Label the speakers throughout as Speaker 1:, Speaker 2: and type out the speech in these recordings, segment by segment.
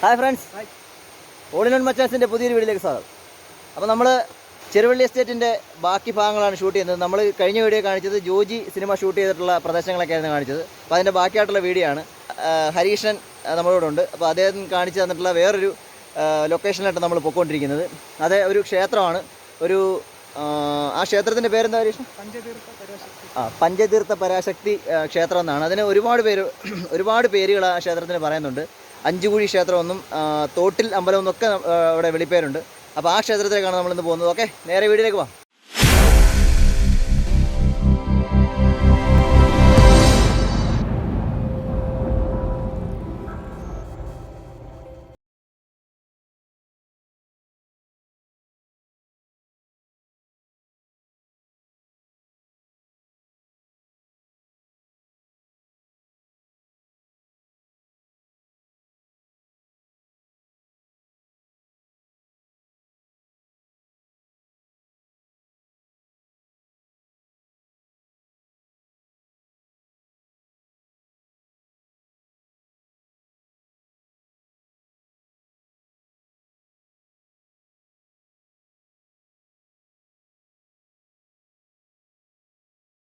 Speaker 1: Hi friends all in മച്ചാസിന്റെ പുതിയൊരു വീഡിയോയിലേക്ക് സ്വാഗതം. അപ്പോൾ നമ്മൾ ചെറുവള്ളി എസ്റ്റേറ്റിന്റെ ബാക്കി ഭാഗങ്ങളാണ് ഷൂട്ട് ചെയ്യുന്നത്. നമ്മൾ കഴിഞ്ഞ വീഡിയോ കാണിച്ചത് ജോജി സിനിമ ഷൂട്ട് ചെയ്തിട്ടുള്ള പ്രദേശങ്ങളൊക്കെ ആയിരുന്നു കാണിച്ചത്. അപ്പോൾ അതിന്റെ ബാക്കിയായിട്ടുള്ള വീഡിയോ ആണ് ഹരീഷൻ നമ്മളോടുണ്ട്. അപ്പോൾ അദ്ദേഹം കാണിച്ചു തന്നിട്ടുള്ള വേറൊരു ലൊക്കേഷനിലായിട്ട് നമ്മൾ പൊയ്ക്കൊണ്ടിരിക്കുന്നത് അത് ഒരു ക്ഷേത്രമാണ്. ഒരു ആ, ക്ഷേത്രത്തിന്റെ പേരെന്താ ഹരീഷൻ ആ പഞ്ചതീർത്ഥ പരാശക്തി ക്ഷേത്രം എന്നാണ്. അതിന് ഒരുപാട് പേര് ഒരുപാട് പേരുകൾ ആ ക്ഷേത്രത്തിന് പറയുന്നുണ്ട്. അഞ്ചുകുഴി ക്ഷേത്രമെന്നും തോട്ടിൽ അമ്പലം എന്നൊക്കെ അവിടെ വെളിപ്പേരുണ്ട്. അപ്പോൾ ആ ക്ഷേത്രത്തിലേക്കാണ് നമ്മളിന്ന് പോകുന്നത്. ഓക്കെ? നേരെ വീട്ടിലേക്ക് പോവാം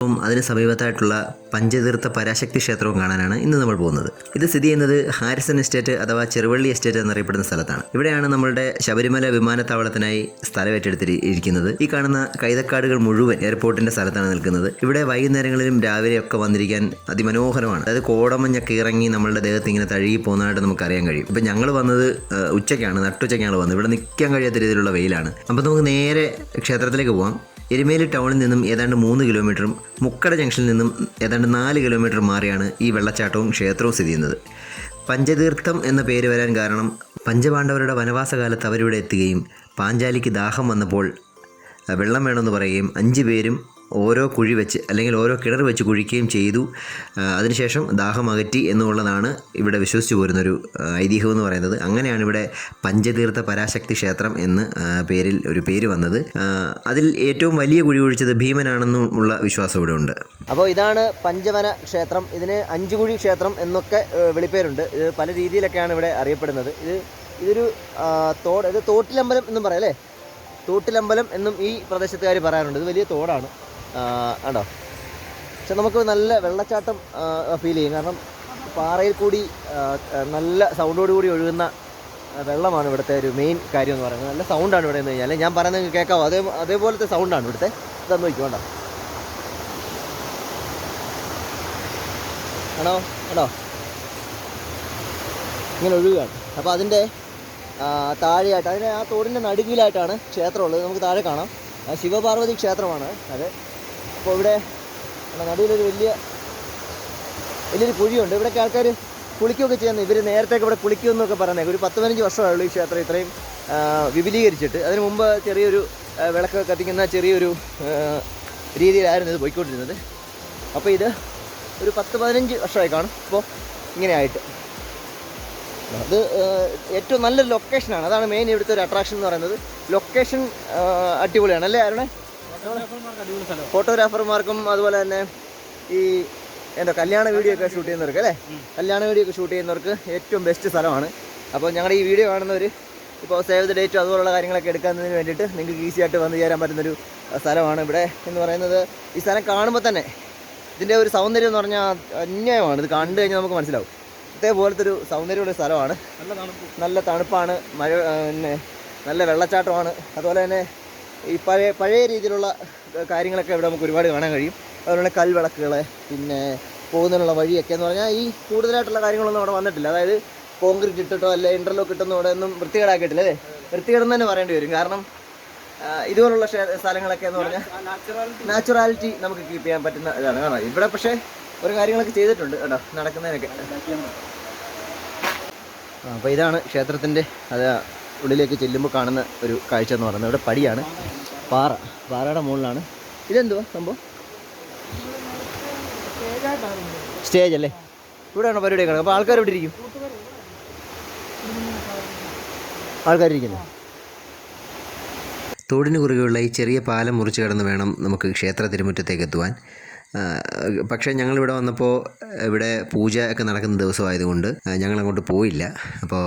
Speaker 2: അപ്പം അതിന് സമീപത്തായിട്ടുള്ള പഞ്ചതീർത്ഥ പരാശക്തി ക്ഷേത്രവും കാണാനാണ് ഇന്ന് നമ്മൾ പോകുന്നത്. ഇത് സ്ഥിതി ചെയ്യുന്നത് ഹാരിസൺ എസ്റ്റേറ്റ് അഥവാ ചെറുവള്ളി എസ്റ്റേറ്റ് എന്നറിയപ്പെടുന്ന സ്ഥലത്താണ്. ഇവിടെയാണ് നമ്മളുടെ ശബരിമല വിമാനത്താവളത്തിനായി സ്ഥലം ഏറ്റെടുത്തിരിക്കുന്നത്. ഈ കാണുന്ന കൈതക്കാടുകൾ മുഴുവൻ എയർപോർട്ടിന്റെ സ്ഥലത്താണ് നിൽക്കുന്നത്. ഇവിടെ വൈകുന്നേരങ്ങളിലും രാവിലെയൊക്കെ വന്നിരിക്കാൻ അതിമനോഹരമാണ്. അതായത് കോടമഞ്ഞൊക്കെ ഇറങ്ങി നമ്മളുടെ ദേഹത്ത് ഇങ്ങനെ തഴുകി പോകുന്നതായിട്ട് നമുക്ക് അറിയാൻ കഴിയും. ഇപ്പം ഞങ്ങൾ വന്നത് ഉച്ചയ്ക്കാണ് നട്ടുച്ചയ്ക്കാണ് വന്നത്. ഇവിടെ നിൽക്കാൻ കഴിയാത്ത രീതിയിലുള്ള വെയിലാണ്. അപ്പോൾ നമുക്ക് നേരെ ക്ഷേത്രത്തിലേക്ക് പോകാം എരുമേലി ടൗണിൽ നിന്നും ഏതാണ്ട് മൂന്ന് കിലോമീറ്ററും മുക്കട ജംഗ്ഷനിൽ നിന്നും ഏതാണ്ട് നാല് കിലോമീറ്റർ മാറിയാണ് ഈ വെള്ളച്ചാട്ടവും ക്ഷേത്രവും സ്ഥിതി ചെയ്യുന്നത്. പഞ്ചതീർത്ഥം എന്ന പേര് വരാൻ കാരണം പഞ്ചപാണ്ഡവരുടെ വനവാസകാലത്ത് അവരിവിടെ എത്തുകയും പാഞ്ചാലിക്ക് ദാഹം വന്നപ്പോൾ വെള്ളം വേണമെന്ന് പറയുകയും അഞ്ച് പേരും ഓരോ കുഴി വെച്ച് അല്ലെങ്കിൽ ഓരോ കിണർ വെച്ച് കുഴിക്കുകയും ചെയ്തു. അതിനുശേഷം ദാഹം അകറ്റി എന്നുള്ളതാണ് ഇവിടെ വിശ്വസിച്ചു പോരുന്നൊരു ഐതിഹ്യം എന്ന് പറയുന്നത്. അങ്ങനെയാണ് ഇവിടെ പഞ്ചതീർത്ഥ പരാശക്തി ക്ഷേത്രം എന്ന് പേരിൽ ഒരു പേര് വന്നത്. അതിൽ ഏറ്റവും വലിയ കുഴി കുഴിച്ചത് ഭീമനാണെന്നും ഉള്ള വിശ്വാസം ഇവിടെ ഉണ്ട്.
Speaker 1: അപ്പോൾ ഇതാണ് പഞ്ചവന ക്ഷേത്രം. ഇതിന് അഞ്ചുകുഴി ക്ഷേത്രം എന്നൊക്കെ വിളിപ്പേരുണ്ട്. ഇത് പല രീതിയിലൊക്കെയാണ് ഇവിടെ അറിയപ്പെടുന്നത്. ഇത് ഇതൊരു തോട് ഇത് തോട്ടിലമ്പലം എന്നും പറയാം അല്ലേ? തോട്ടിലമ്പലം എന്നും ഈ പ്രദേശത്തുകാർ പറയാറുണ്ട്. ഇത് വലിയ തോടാണ്. ആ, കണ്ടോ പക്ഷെ നമുക്ക് നല്ല വെള്ളച്ചാട്ടം ഫീൽ ചെയ്യും. കാരണം പാറയിൽ കൂടി നല്ല സൗണ്ടോടുകൂടി ഒഴുകുന്ന വെള്ളമാണ് ഇവിടുത്തെ ഒരു മെയിൻ കാര്യം എന്ന് പറയുന്നത്. നല്ല സൗണ്ടാണ് ഇവിടെ എന്ന് കഴിഞ്ഞാൽ ഞാൻ പറയുന്നത് കേൾക്കാം കേൾക്കാവോ? അതേ അതേപോലത്തെ സൗണ്ടാണ് ഇവിടുത്തെ. ഇതെന്ന് നോക്കിക്കോ കണ്ടോ? ആണോ? ആണോ? ഇങ്ങനെ ഒഴുകുകയാണ്. അപ്പോൾ അതിന്റെ താഴെയായിട്ട് അതിന്റെ ആ തോടിന്റെ നടുവിലായിട്ടാണ് ക്ഷേത്രമുള്ളത്. നമുക്ക് താഴെ കാണാം. ശിവപാർവതി ക്ഷേത്രമാണ്. അത് അപ്പോൾ ഇവിടെ നടുവിലൊരു വലിയ വലിയൊരു കുഴിയുണ്ട്. ഇവിടെയൊക്കെ ആൾക്കാർ കുളിക്കുകയൊക്കെ ചെയ്യുന്നത് ഇവർ നേരത്തെയൊക്കെ ഇവിടെ കുളിക്കുമെന്നൊക്കെ പറയുന്നത് ഒരു പത്ത് പതിനഞ്ച് വർഷമായുള്ളൂ ഈ ക്ഷേത്രം ഇത്രയും വിപുലീകരിച്ചിട്ട്. അതിന് മുമ്പ് ചെറിയൊരു വിളക്ക് കത്തിക്കുന്ന ചെറിയൊരു രീതിയിലായിരുന്നു ഇത് പോയിക്കൊണ്ടിരുന്നത്. അപ്പോൾ ഇത് ഒരു പത്ത് പതിനഞ്ച് വർഷമായി കാണും. ഇപ്പോൾ ഇങ്ങനെയായിട്ട്. അത് ഏറ്റവും നല്ലൊരു ലൊക്കേഷനാണ് അതാണ് മെയിൻ ഇവിടുത്തെ ഒരു അട്രാക്ഷൻ എന്ന് പറയുന്നത്. ലൊക്കേഷൻ അടിപൊളിയാണ്. അല്ലേ ആരുടെ ഫോട്ടോഗ്രാഫർമാർക്കും അതുപോലെ തന്നെ ഈ എന്തോ കല്യാണ വീഡിയോ ഒക്കെ ഷൂട്ട് ചെയ്യുന്നവർക്ക് അല്ലേ? കല്യാണ വീഡിയോ ഒക്കെ ഷൂട്ട് ചെയ്യുന്നവർക്ക് ഏറ്റവും ബെസ്റ്റ് സ്ഥലമാണ്. അപ്പോൾ ഞങ്ങളുടെ ഈ വീഡിയോ കാണുന്നവർ ഇപ്പോൾ സേവ് ദ ഡേറ്റ് അതുപോലുള്ള കാര്യങ്ങളൊക്കെ എടുക്കുന്നതിന് വേണ്ടിയിട്ട് നിങ്ങൾക്ക് ഈസി ആയിട്ട് വന്നു ചേരാൻ പറ്റുന്നൊരു സ്ഥലമാണ് ഇവിടെ എന്ന് പറയുന്നത്. ഈ സ്ഥലം കാണുമ്പോൾ തന്നെ ഇതിന്റെ ഒരു സൗന്ദര്യം എന്ന് പറഞ്ഞാൽ അന്യായമാണ്. ഇത് കണ്ടു കഴിഞ്ഞാൽ നമുക്ക് മനസ്സിലാവും. ഇതേപോലത്തെ ഒരു സൗന്ദര്യമുള്ള സ്ഥലമാണ്. നല്ല തണുപ്പാണ്. മഴ പിന്നെ നല്ല വെള്ളച്ചാട്ടമാണ്. അതുപോലെ തന്നെ ഈ പഴയ പഴയ രീതിയിലുള്ള കാര്യങ്ങളൊക്കെ ഇവിടെ നമുക്ക് ഒരുപാട് കാണാൻ കഴിയും. അതുപോലെ കൽവിളക്കുകൾ പിന്നെ പോകുന്നതിനുള്ള വഴിയൊക്കെ എന്ന് പറഞ്ഞാൽ ഈ കൂടുതലായിട്ടുള്ള കാര്യങ്ങളൊന്നും അവിടെ വന്നിട്ടില്ല. അതായത് കോൺക്രീറ്റ് ഇട്ടിട്ടോ അല്ലെ ഇന്റർലോക്ക് ഇട്ടൊന്നും ഇവിടെ ഒന്നും വൃത്തികേടാക്കിയിട്ടില്ല അല്ലേ? വൃത്തികേടെന്ന് തന്നെ പറയേണ്ടി വരും. കാരണം ഇതുപോലുള്ള സ്ഥലങ്ങളൊക്കെ എന്ന് പറഞ്ഞാൽ നാച്ചുറാലിറ്റി നമുക്ക് കീപ്പ് ചെയ്യാൻ പറ്റുന്ന ഇതാണ്. കാരണം ഇവിടെ പക്ഷേ ഒരു കാര്യങ്ങളൊക്കെ ചെയ്തിട്ടുണ്ട് കേട്ടോ നടക്കുന്നതിനൊക്കെ. അപ്പോൾ ഇതാണ് ക്ഷേത്രത്തിന്റെ അത് ഉള്ളിലേക്ക് ചെല്ലുമ്പോൾ കാണുന്ന ഒരു കാഴ്ച എന്ന് പറയുന്നത്. ഇവിടെ പടിയാണ്. പാറ. പാറയുടെ മുകളിലാണ്. ഇതെന്തുവാ സംഭവം? സ്റ്റേജ് അല്ലേ? ഇവിടെയാണോ പരിപാടി കിടക്കുക അപ്പോൾ ആൾക്കാർ ഇവിടെ ഇരിക്കും? ആൾക്കാരിരിക്കുന്നു
Speaker 2: തോടിന് കുറുകെയുള്ള ഈ ചെറിയ പാലം മുറിച്ച് കടന്ന് വേണം നമുക്ക് ക്ഷേത്ര തിരുമുറ്റത്തേക്ക് എത്തുവാൻ. പക്ഷേ ഞങ്ങളിവിടെ വന്നപ്പോൾ ഇവിടെ പൂജ ഒക്കെ നടക്കുന്ന ദിവസമായതുകൊണ്ട് ഞങ്ങൾ അങ്ങോട്ട് പോയില്ല. അപ്പോൾ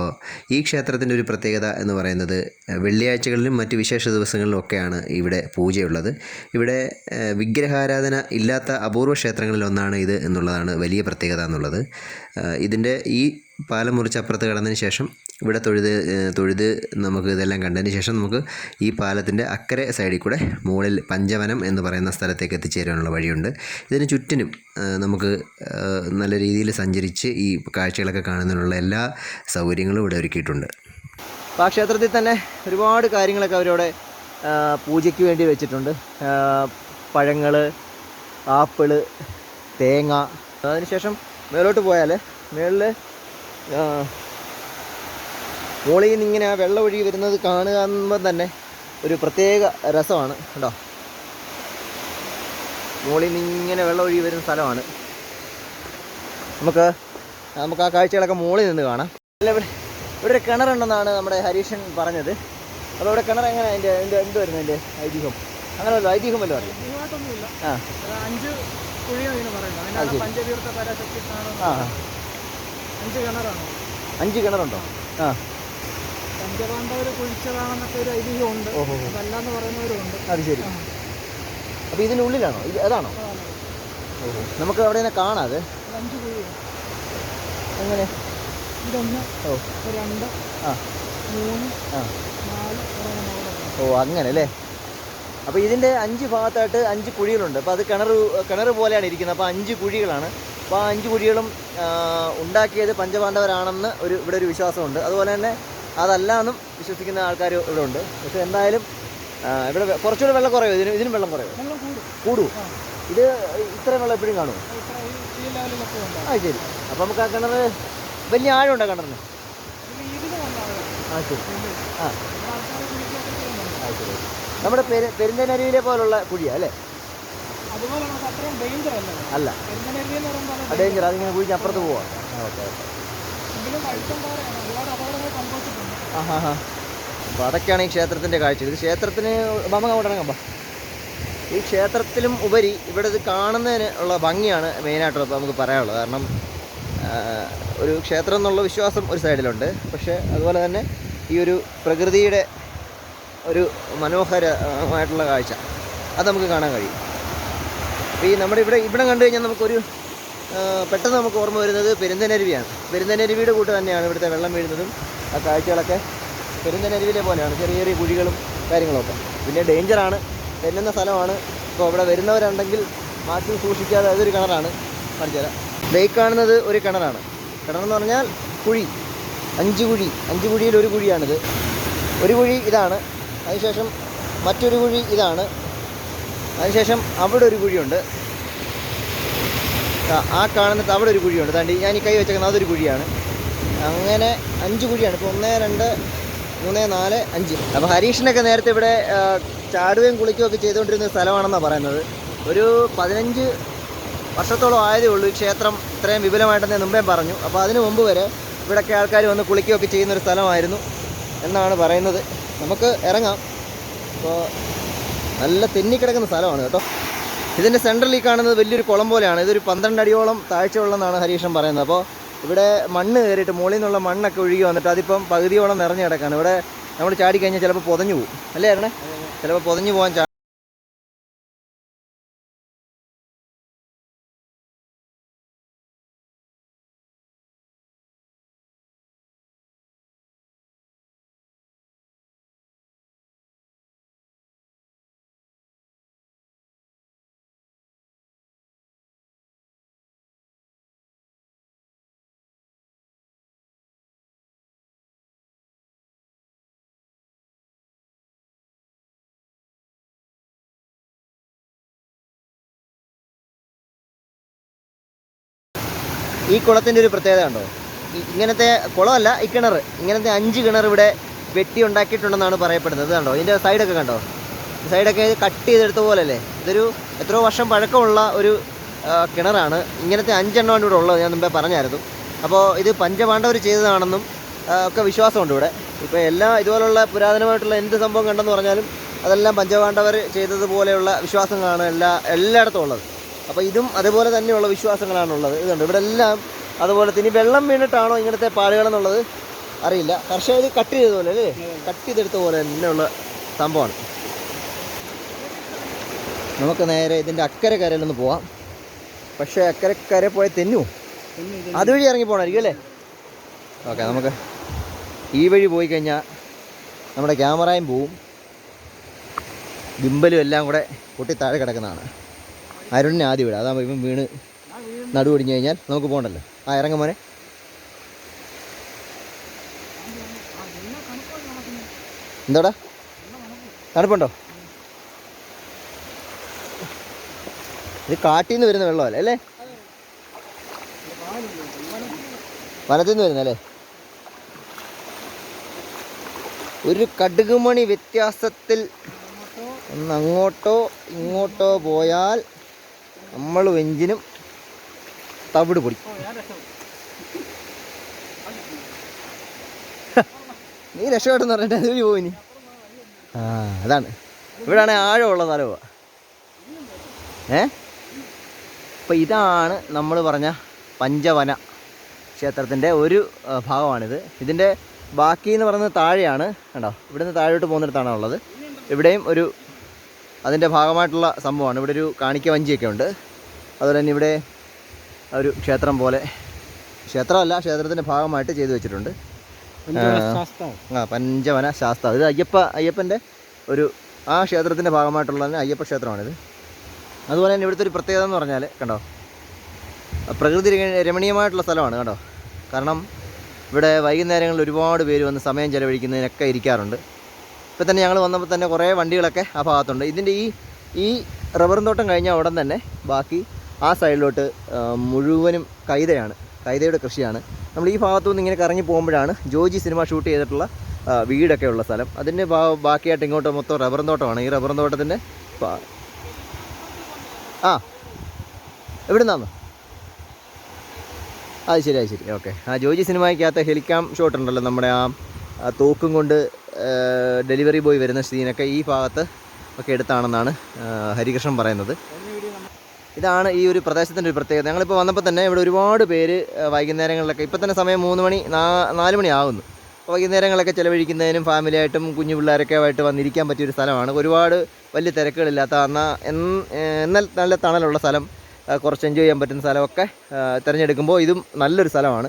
Speaker 2: ഈ ക്ഷേത്രത്തിന്റെ ഒരു പ്രത്യേകത എന്ന് പറയുന്നത് വെള്ളിയാഴ്ചകളിലും മറ്റ് വിശേഷ ദിവസങ്ങളിലും ഒക്കെയാണ് ഇവിടെ പൂജയുള്ളത്. ഇവിടെ വിഗ്രഹാരാധന ഇല്ലാത്ത അപൂർവ ക്ഷേത്രങ്ങളിലൊന്നാണ് ഇത് എന്നുള്ളതാണ് വലിയ പ്രത്യേകത എന്നുള്ളത്. ഇതിന്റെ ഈ പാലം മുറിച്ച് അപ്പുറത്ത് കടന്നതിന് ശേഷം ഇവിടെ തൊഴുത് തൊഴുത് നമുക്ക് ഇതെല്ലാം കണ്ടതിന് ശേഷം നമുക്ക് ഈ പാലത്തിന്റെ അക്കരെ സൈഡിൽ കൂടെ മുകളിൽ പഞ്ചവനം എന്ന് പറയുന്ന സ്ഥലത്തേക്ക് എത്തിച്ചേരാനുള്ള വഴിയുണ്ട്. ഇതിന് ചുറ്റിനും നമുക്ക് നല്ല രീതിയിൽ സഞ്ചരിച്ച് ഈ കാഴ്ചകളൊക്കെ കാണുന്നതിനുള്ള എല്ലാ സൗകര്യങ്ങളും ഇവിടെ ഒരുക്കിയിട്ടുണ്ട്.
Speaker 1: ആ ക്ഷേത്രത്തിൽ തന്നെ ഒരുപാട് കാര്യങ്ങളൊക്കെ അവരവിടെ പൂജയ്ക്ക് വേണ്ടി വെച്ചിട്ടുണ്ട്. പഴങ്ങൾ ആപ്പിൾ തേങ്ങ. അതിനുശേഷം മേലോട്ട് പോയാൽ മേളിൽ മുകളിൽ നിന്ന് ഇങ്ങനെ ആ വെള്ളം ഒഴുകി വരുന്നത് കാണുക എന്നുമ്പോൾ തന്നെ ഒരു പ്രത്യേക രസമാണ് കേട്ടോ മുകളിൽ നിന്ന് ഇങ്ങനെ വെള്ളം ഒഴുകി വരുന്ന സ്ഥലമാണ്. നമുക്ക് നമുക്ക് ആ കാഴ്ചകളൊക്കെ മുകളിൽ നിന്ന് കാണാം. അല്ല ഇവിടെ ഇവിടെ ഒരു കിണറുണ്ടെന്നാണ് നമ്മുടെ ഹരീഷൻ പറഞ്ഞത്. അപ്പോൾ ഇവിടെ കിണർ എങ്ങനെ? അതിന്റെ അതിന്റെ എന്ത് വരുന്നത് അതിന്റെ ഐതിഹ്യം? അങ്ങനെ വല്ലതും ഐതിഹ്യം വല്ലതും അറിയാം? ആ. ആ.
Speaker 3: അഞ്ച് കിണറാണ്.
Speaker 1: അഞ്ച് കിണറുണ്ടോ? ആ.
Speaker 3: പഞ്ചപാണ്ഡവർ കുഴിച്ചതാണെന്നൊക്കെ ഒരു ഐതിഹ്യമുണ്ട്. അതല്ലാന്ന് പറയുന്നവരുണ്ട്
Speaker 1: അത് ശരി. അപ്പോൾ ഇതിനുള്ളിലാണോ ഇത് അതാണോ? ഓഹോ. നമുക്ക് അവിടെ തന്നെ കാണാം അത്.
Speaker 3: അഞ്ച് കുഴിയാണ്
Speaker 1: എങ്ങനെ?
Speaker 3: ഇതൊന്ന്
Speaker 1: ഓ.
Speaker 3: രണ്ട്
Speaker 1: ആ.
Speaker 3: മൂന്ന്
Speaker 1: ആ.
Speaker 3: നാല്.
Speaker 1: ഓ അങ്ങനെ അല്ലേ? അപ്പോൾ ഇതിന്റെ അഞ്ച് ഭാഗത്തായിട്ട് അഞ്ച് കുഴികളുണ്ട്. അപ്പോൾ അത് കിണർ കിണർ പോലെയാണ് ഇരിക്കുന്നത്. അപ്പോൾ അഞ്ച് കുഴികളാണ്. അപ്പോൾ ആ അഞ്ച് കുഴികളും ഉണ്ടാക്കിയത് പഞ്ചപാണ്ഡവരാണെന്ന് ഒരു ഇവിടെ ഒരു വിശ്വാസമുണ്ട്. അതുപോലെ തന്നെ അതല്ല എന്നും വിശ്വസിക്കുന്ന ആൾക്കാർ ഇവിടെ ഉണ്ട്. പക്ഷേ എന്തായാലും ഇവിടെ കുറച്ചുകൂടെ വെള്ളം കുറയോ? ഇതിന് ഇതിനും വെള്ളം കുറയോ? കൂടുമോ ഇത് ഇത്രയും വെള്ളം എപ്പോഴും കാണുമോ? ആ ശരി. അപ്പോൾ നമുക്ക് ആ കിണർ വലിയ ആഴമുണ്ടോ കിണറിന്? ആ ശരി. ആ. ആ ശരി. നമ്മുടെ പെരു പെരുന്തനരുവിലെ പോലുള്ള കുഴിയാണ് അല്ലേ
Speaker 3: അതുപോലെ നമുക്ക് അത്രയും ഡേഞ്ചർ അല്ല?
Speaker 1: ആ ഡേഞ്ചർ അതിങ്ങനെ കുഴിച്ച് അപ്പുറത്ത് പോവാം. ഓക്കെ ആഹാ ഹാ അപ്പോൾ അതൊക്കെയാണ് ഈ ക്ഷേത്രത്തിന്റെ കാഴ്ച. ഇത് ക്ഷേത്രത്തിന് നമുക്ക് അങ്ങോട്ട് ഇറങ്ങാം ഈ ക്ഷേത്രത്തിലും ഉപരി ഇവിടെ ഇത് കാണുന്നതിന് ഉള്ള ഭംഗിയാണ് മെയിനായിട്ടുള്ളത് നമുക്ക് പറയാനുള്ളത്. കാരണം ഒരു ക്ഷേത്രം എന്നുള്ള വിശ്വാസം ഒരു സൈഡിലുണ്ട്. പക്ഷേ അതുപോലെ തന്നെ ഈ ഒരു പ്രകൃതിയുടെ ഒരു മനോഹരമായിട്ടുള്ള കാഴ്ച. അത് നമുക്ക് കാണാൻ കഴിയും. അപ്പോൾ ഈ നമ്മുടെ ഇവിടെ ഇവിടെ കണ്ടു കഴിഞ്ഞാൽ നമുക്കൊരു പെട്ടെന്ന് നമുക്ക് ഓർമ്മ വരുന്നത് പെരുന്തനരുവിയാണ്. പെരുന്തനരുവിയുടെ കൂട്ട് തന്നെയാണ് ഇവിടുത്തെ വെള്ളം വീഴുന്നതും ആ കാഴ്ചകളൊക്കെ പെരുന്തനരുവിലെ പോലെയാണ്. ചെറിയ ചെറിയ കുഴികളും കാര്യങ്ങളൊക്കെ. പിന്നെ ഡേഞ്ചറാണ്. തെന്നുന്ന സ്ഥലമാണ്. ഇപ്പോൾ ഇവിടെ വരുന്നവരുണ്ടെങ്കിൽ മാറ്റി സൂക്ഷിക്കാതെ അതൊരു കിണറാണ്. കാണിച്ചു ബൈക്ക് കാണുന്നത് ഒരു കിണറാണ്. കിണറെന്ന് പറഞ്ഞാൽ കുഴി. അഞ്ച് കുഴി. അഞ്ച് കുഴിയിൽ ഒരു കുഴിയാണിത്. ഒരു കുഴി ഇതാണ്. അതിനുശേഷം മറ്റൊരു കുഴി ഇതാണ്. അതിനുശേഷം അവിടെ ഒരു കുഴിയുണ്ട്. ആ, കാണുന്നത് അവിടെ ഒരു കുഴിയുണ്ട്. താണ്ടി ഞാൻ ഈ കൈ വെച്ചേക്കുന്നത് അതൊരു കുഴിയാണ്. അങ്ങനെ അഞ്ച് കുഴിയാണ്. ഇപ്പോൾ ഒന്ന് രണ്ട് മൂന്ന് നാല് അഞ്ച്. അപ്പോൾ ഹരീഷിനൊക്കെ നേരത്തെ ഇവിടെ ചാടുകയും കുളിക്കുകയും ഒക്കെ ചെയ്തുകൊണ്ടിരുന്ന സ്ഥലമാണെന്നാണ് പറയുന്നത്. ഒരു പതിനഞ്ച് വർഷത്തോളം ആയതേ ഉള്ളൂ ഈ ക്ഷേത്രം ഇത്രയും വിപുലമായിട്ടെന്ന് മുമ്പേ പറഞ്ഞു. അപ്പോൾ അതിന് മുമ്പ് വരെ ഇവിടെയൊക്കെ ആൾക്കാർ വന്ന് കുളിക്കുകയൊക്കെ ചെയ്യുന്നൊരു സ്ഥലമായിരുന്നു എന്നാണ് പറയുന്നത്. നമുക്ക് ഇറങ്ങാം. അപ്പോൾ നല്ല തെന്നിക്കിടക്കുന്ന സ്ഥലമാണ് കേട്ടോ. ഇതിന്റെ സെന്ററിൽ ഈ കാണുന്നത് വലിയൊരു കുളം പോലെയാണ്. ഇതൊരു പന്ത്രണ്ട് അടിയോളം താഴ്ചയുള്ളതെന്നാണ് ഹരീഷൻ പറയുന്നത്. അപ്പോൾ ഇവിടെ മണ്ണ് കയറിയിട്ട് മുകളിൽ നിന്നുള്ള മണ്ണൊക്കെ ഒഴുകി വന്നിട്ട് അതിപ്പം പകുതിയോളം നിറഞ്ഞു കിടക്കാണ്. ഇവിടെ നമ്മൾ ചാടിക്കഴിഞ്ഞാൽ ചിലപ്പോൾ പൊതഞ്ഞു പോകും. അല്ലേ അരണേ? ചിലപ്പോൾ പൊതഞ്ഞു പോകാൻ ഈ കുളത്തിന്റെ ഒരു പ്രത്യേകത ഉണ്ടോ ഇങ്ങനത്തെ കുളമല്ല ഈ കിണർ. ഇങ്ങനത്തെ അഞ്ച് കിണർ ഇവിടെ വെട്ടി ഉണ്ടാക്കിയിട്ടുണ്ടെന്നാണ് പറയപ്പെടുന്നത്. കണ്ടോ? ഇതിന്റെ സൈഡൊക്കെ കണ്ടോ? സൈഡൊക്കെ കട്ട് ചെയ്തെടുത്ത പോലെ അല്ലേ ഇതൊരു എത്രയോ വർഷം പഴക്കമുള്ള ഒരു കിണറാണ്. ഇങ്ങനത്തെ അഞ്ചെണ്ണമാണ് ഇവിടെ ഉള്ളത്. ഞാൻ മുമ്പേ പറഞ്ഞായിരുന്നു. അപ്പോൾ ഇത് പഞ്ചപാണ്ഡവർ ചെയ്തതാണെന്നും ഒക്കെ വിശ്വാസമുണ്ട് ഇവിടെ. ഇപ്പോൾ എല്ലാ ഇതുപോലുള്ള പുരാതനമായിട്ടുള്ള എന്ത് സംഭവം കണ്ടെന്ന് പറഞ്ഞാലും അതെല്ലാം പഞ്ചപാണ്ഡവർ ചെയ്തതുപോലെയുള്ള വിശ്വാസങ്ങളാണ് എല്ലാ എല്ലായിടത്തും ഉള്ളത്. അപ്പോൾ ഇതും അതുപോലെ തന്നെയുള്ള വിശ്വാസങ്ങളാണുള്ളത്. ഇതുണ്ട് ഇവിടെ എല്ലാം അതുപോലെ തന്നെ വെള്ളം വീണിട്ടാണോ ഇങ്ങനത്തെ പാടുകളെന്നുള്ളത് അറിയില്ല. കർഷകർ കട്ട് ചെയ്ത പോലെ അല്ലേ? കട്ട് ചെയ്തെടുത്ത പോലെ തന്നെയുള്ള സംഭവമാണ്. നമുക്ക് നേരെ ഇതിന്റെ അക്കരെ കരയിലൊന്ന് പോവാം. പക്ഷേ അക്കരെ കര പോയ തെന്നു. അതുവഴി ഇറങ്ങി പോകണമായിരിക്കും അല്ലേ? ഓക്കെ നമുക്ക് ഈ വഴി പോയി കഴിഞ്ഞാൽ നമ്മുടെ ക്യാമറയും പോവും. ഗിമ്പലും എല്ലാം കൂടെ പൊട്ടി താഴെ കിടക്കുന്നതാണ്. അരുണിനെ ആദ്യം വിടാം. അതാകുമ്പോൾ ഇവൻ വീണ് നടുവൊടിഞ്ഞു കഴിഞ്ഞാൽ നമുക്ക് പോകണ്ടല്ലോ ആ ഇറങ്ങും മോനെ. എന്താടാ? തണുപ്പുണ്ടോ? ഇത് കാട്ടിൽ നിന്ന് വരുന്ന വെള്ളമല്ലേ അല്ലേ? വനത്തിൽ നിന്ന് വരുന്നല്ലേ ഒരു കടുകുമണി വ്യത്യാസത്തിൽ ഒന്ന് അങ്ങോട്ടോ ഇങ്ങോട്ടോ പോയാൽ നമ്മൾ വെഞ്ചിനും തവിട് പൊടി. നീ രക്ഷപ്പെട്ടെന്ന് പറഞ്ഞിട്ട് അതുവഴി പോയി നീ? ആ അതാണ്. ഇവിടെയാണ് ആഴമുള്ള സ്ഥലമാണ് ഏ? അപ്പം ഇതാണ് നമ്മൾ പറഞ്ഞ പഞ്ചവന ക്ഷേത്രത്തിന്റെ ഒരു ഭാഗമാണിത്. ഇതിന്റെ ബാക്കി എന്ന് പറയുന്നത് താഴെയാണ്. കണ്ടോ? ഇവിടുന്ന് താഴോട്ട് പോകുന്നിടത്താണ് ഉള്ളത് ഇവിടെയും ഒരു അതിന്റെ ഭാഗമായിട്ടുള്ള സംഭവമാണ്. ഇവിടെ ഒരു കാണിക്ക വഞ്ചിയൊക്കെ ഉണ്ട്. അതുപോലെ തന്നെ ഇവിടെ ഒരു ക്ഷേത്രം പോലെ. ക്ഷേത്രമല്ല ക്ഷേത്രത്തിന്റെ ഭാഗമായിട്ട് ചെയ്തു വെച്ചിട്ടുണ്ട്. ആ പഞ്ചവന ശാസ്ത്ര ഇത് അയ്യപ്പ അയ്യപ്പന്റെ ഒരു ആ ക്ഷേത്രത്തിന്റെ ഭാഗമായിട്ടുള്ള തന്നെ അയ്യപ്പ ക്ഷേത്രമാണിത്. അതുപോലെ തന്നെ ഇവിടുത്തെ ഒരു പ്രത്യേകത എന്ന് പറഞ്ഞാൽ കണ്ടോ? പ്രകൃതി രമണീയമായിട്ടുള്ള സ്ഥലമാണ് കേട്ടോ കാരണം ഇവിടെ വൈകുന്നേരങ്ങളിൽ ഒരുപാട് പേര് വന്ന് സമയം ചെലവഴിക്കുന്നതിനൊക്കെ ഇരിക്കാറുണ്ട്. ഇപ്പം തന്നെ ഞങ്ങൾ വന്നപ്പോൾ തന്നെ കുറേ വണ്ടികളൊക്കെ ആ ഭാഗത്തുണ്ട്. ഇതിന്റെ ഈ ഈ റബ്ബറും തോട്ടം കഴിഞ്ഞ ഉടൻ തന്നെ ബാക്കി ആ സൈഡിലോട്ട് മുഴുവനും കൈതയാണ്. കൈതയുടെ കൃഷിയാണ്. നമ്മൾ ഈ ഭാഗത്തു നിന്ന് ഇങ്ങനെ കറങ്ങി പോകുമ്പോഴാണ് ജോജി സിനിമ ഷൂട്ട് ചെയ്തിട്ടുള്ള വീടൊക്കെ ഉള്ള സ്ഥലം. അതിന്റെ ബാക്കിയായിട്ട് ഇങ്ങോട്ട് മൊത്തം റബ്ബറും തോട്ടമാണ്. ഈ റബ്ബറും തോട്ടത്തിന്റെ ആ എവിടുന്നാന്ന്? അത് ശരി അത് ശരി. ഓക്കെ. ആ ജോജി സിനിമയ്ക്കകത്ത് ഹെലികാം ഷോട്ട് ഉണ്ടല്ലോ നമ്മുടെ ആ തോക്കും കൊണ്ട് ഡെലിവറി ബോയ് വരുന്ന സീനൊക്കെ ഈ ഭാഗത്ത് ഒക്കെ എടുത്താണെന്നാണ് ഹരികൃഷ്ണൻ പറയുന്നത്. ഇതാണ് ഈ ഒരു പ്രദേശത്തിന്റെ ഒരു പ്രത്യേകത. ഞങ്ങളിപ്പോൾ വന്നപ്പോൾ തന്നെ ഇവിടെ ഒരുപാട് പേര് വൈകുന്നേരങ്ങളിലൊക്കെ ഇപ്പം തന്നെ സമയം മൂന്ന് മണി നാല് മണി ആകുന്നു വൈകുന്നേരങ്ങളൊക്കെ ചിലവഴിക്കുന്നതിനും ഫാമിലിയായിട്ടും കുഞ്ഞു പിള്ളേരൊക്കെ ആയിട്ട് വന്നിരിക്കാൻ പറ്റിയൊരു സ്ഥലമാണ്. ഒരുപാട് വലിയ തിരക്കുകളില്ലാത്ത എന്നാൽ എന്നാൽ നല്ല തണലുള്ള സ്ഥലം കുറച്ച് എൻജോയ് ചെയ്യാൻ പറ്റുന്ന സ്ഥലമൊക്കെ തിരഞ്ഞെടുക്കുമ്പോൾ ഇതും നല്ലൊരു സ്ഥലമാണ്.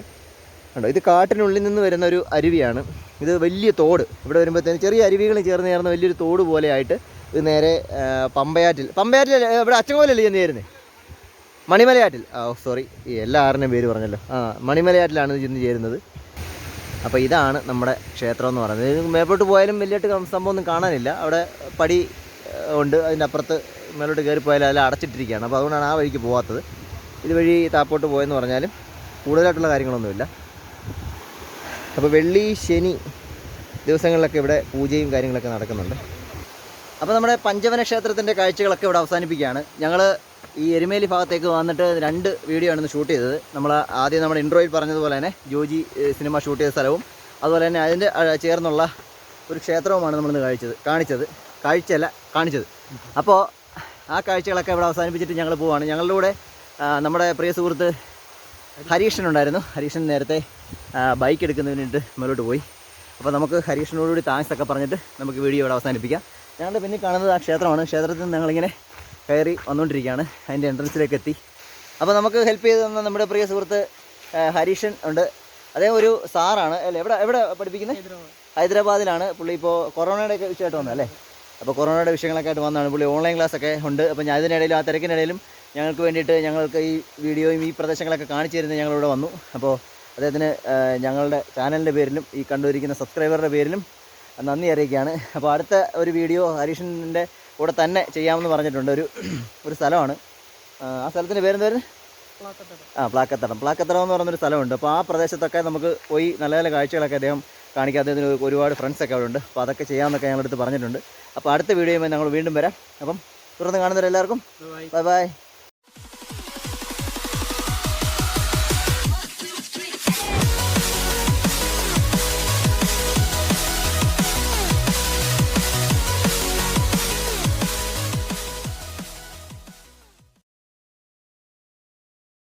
Speaker 1: കണ്ടോ ഇത് കാട്ടിനുള്ളിൽ നിന്ന് വരുന്ന ഒരു അരുവിയാണ്. ഇത് വലിയ തോട്. ഇവിടെ വരുമ്പോഴത്തേന് ചെറിയ അരുവികൾ ചേർന്ന് ചേർന്ന വലിയൊരു തോട് പോലെയായിട്ട് ഇത് നേരെ പമ്പയാറ്റിൽ. പമ്പയാറ്റിൽ ഇവിടെ അച്ചങ്കോലല്ലേ ചെന്ന് മണിമലയാറ്റിൽ. ആ സോറി എല്ലാ ആറിനും പേര് പറഞ്ഞല്ലോ. ആ മണിമലയാറ്റിലാണ് ചെന്ന് ചേരുന്നത്. അപ്പോൾ ഇതാണ് നമ്മുടെ ക്ഷേത്രം എന്ന് പറയുന്നത്. മേപ്പോട്ട് പോയാലും വലിയായിട്ട് സംഭവം ഒന്നും കാണാനില്ല. അവിടെ പടി ഉണ്ട്. അതിന്റെ അപ്പുറത്ത് മേലോട്ട് കയറി പോയാൽ അതിൽ അടച്ചിട്ടിരിക്കുകയാണ്. അപ്പോൾ അതുകൊണ്ടാണ് ആ വഴിക്ക് പോകാത്തത് ഇതുവഴി താപ്പോട്ട് പോയെന്ന് പറഞ്ഞാലും കൂടുതലായിട്ടുള്ള കാര്യങ്ങളൊന്നുമില്ല. അപ്പോൾ വെള്ളി ശനി ദിവസങ്ങളിലൊക്കെ ഇവിടെ പൂജയും കാര്യങ്ങളൊക്കെ നടക്കുന്നുണ്ട്. അപ്പോൾ നമ്മുടെ പഞ്ചവന ക്ഷേത്രത്തിന്റെ കാഴ്ചകളൊക്കെ ഇവിടെ അവസാനിപ്പിക്കുകയാണ്. ഞങ്ങൾ ഈ എരുമേലി ഭാഗത്തേക്ക് വന്നിട്ട് രണ്ട് വീഡിയോ ആണ് ഷൂട്ട് ചെയ്തത്. നമ്മൾ ആദ്യം നമ്മുടെ ഇൻട്രോയിൽ പറഞ്ഞതുപോലെ തന്നെ ജോജി സിനിമ ഷൂട്ട് ചെയ്ത സ്ഥലവും അതുപോലെ തന്നെ അതിന്റെ ചേർന്നുള്ള ഒരു ക്ഷേത്രവുമാണ് നമ്മളിന്ന് കാഴ്ചത് കാണിച്ചത് കാഴ്ചയല്ല കാണിച്ചത്. അപ്പോൾ ആ കാഴ്ചകളൊക്കെ ഇവിടെ അവസാനിപ്പിച്ചിട്ട് ഞങ്ങൾ പോവുകയാണ് ഞങ്ങളുടെ കൂടെ നമ്മുടെ പ്രിയ സുഹൃത്ത് ഹരീഷൻ ഉണ്ടായിരുന്നു ഹരീഷൻ നേരത്തെ ബൈക്ക് എടുക്കുന്നതിന് വേണ്ടിയിട്ട് മേലോട്ട് പോയി. അപ്പോൾ നമുക്ക് ഹരീഷനോടുകൂടി താങ്ക്സ് ഒക്കെ പറഞ്ഞിട്ട് നമുക്ക് വീഡിയോ ഇവിടെ അവസാനിപ്പിക്കാം. ഞങ്ങളുടെ പിന്നെ കാണുന്നത് ആ ക്ഷേത്രമാണ്. ക്ഷേത്രത്തിൽ നിന്ന് ഞങ്ങളിങ്ങനെ കയറി വന്നുകൊണ്ടിരിക്കുകയാണ്. അതിന്റെ എൻട്രൻസിലേക്ക് എത്തി. അപ്പോൾ നമുക്ക് ഹെൽപ്പ് ചെയ്ത് തന്ന നമ്മുടെ പ്രിയ സുഹൃത്ത് ഹരീഷൻ ഉണ്ട്. അദ്ദേഹം ഒരു സാറാണ്. അല്ലേ? എവിടെ എവിടെ പഠിപ്പിക്കുന്നത്? ഹൈദരാബാദിലാണ്. പുള്ളി ഇപ്പോൾ കൊറോണയുടെ വിഷയമായിട്ട് വന്നത് അല്ലേ അപ്പോൾ കൊറോണയുടെ വിഷയങ്ങളൊക്കെ ആയിട്ട് വന്നതാണ്. പുള്ളി ഓൺലൈൻ ക്ലാസ് ഒക്കെ ഉണ്ട്. അപ്പോൾ ഞാൻ ഇതിനിടയിലും ആ തിരക്കിനിടയിലും ഞങ്ങൾക്ക് വേണ്ടിയിട്ട് ഞങ്ങൾക്ക് ഈ വീഡിയോയും ഈ പ്രദേശങ്ങളൊക്കെ കാണിച്ചു തരുന്നത് ഞങ്ങളിവിടെ വന്നു. അപ്പോൾ അദ്ദേഹത്തിന് ഞങ്ങളുടെ ചാനലിന്റെ പേരിലും ഈ കണ്ടുവരിക്കുന്ന സബ്സ്ക്രൈബറുടെ പേരിലും നന്ദി അറിയിക്കുകയാണ്. അപ്പോൾ അടുത്ത ഒരു വീഡിയോ ഹരീഷിന്റെ കൂടെ തന്നെ ചെയ്യാമെന്ന് പറഞ്ഞിട്ടുണ്ട്. ഒരു ഒരു സ്ഥലമാണ്. ആ, സ്ഥലത്തിന്റെ പേരെന്തായിരുന്നു? ആ പ്ലാക്കത്തടം. പ്ലാക്കത്തടം എന്ന് പറയുന്നൊരു സ്ഥലമുണ്ട്. അപ്പോൾ ആ പ്രദേശത്തൊക്കെ നമുക്ക് പോയി നല്ല നല്ല കാഴ്ചകളൊക്കെ അദ്ദേഹം കാണിക്കാൻ അദ്ദേഹത്തിന് ഒരുപാട് ഫ്രണ്ട്സൊക്കെ അവിടെ ഉണ്ട്. അപ്പോൾ അതൊക്കെ ചെയ്യാമെന്നൊക്കെ ഞങ്ങളടുത്ത് പറഞ്ഞിട്ടുണ്ട്. അപ്പോൾ അടുത്ത വീഡിയോയുമായി ഞങ്ങൾ വീണ്ടും വരാം. അപ്പം തുടർന്ന് കാണുന്നവരെല്ലാവർക്കും ബൈ ബൈ.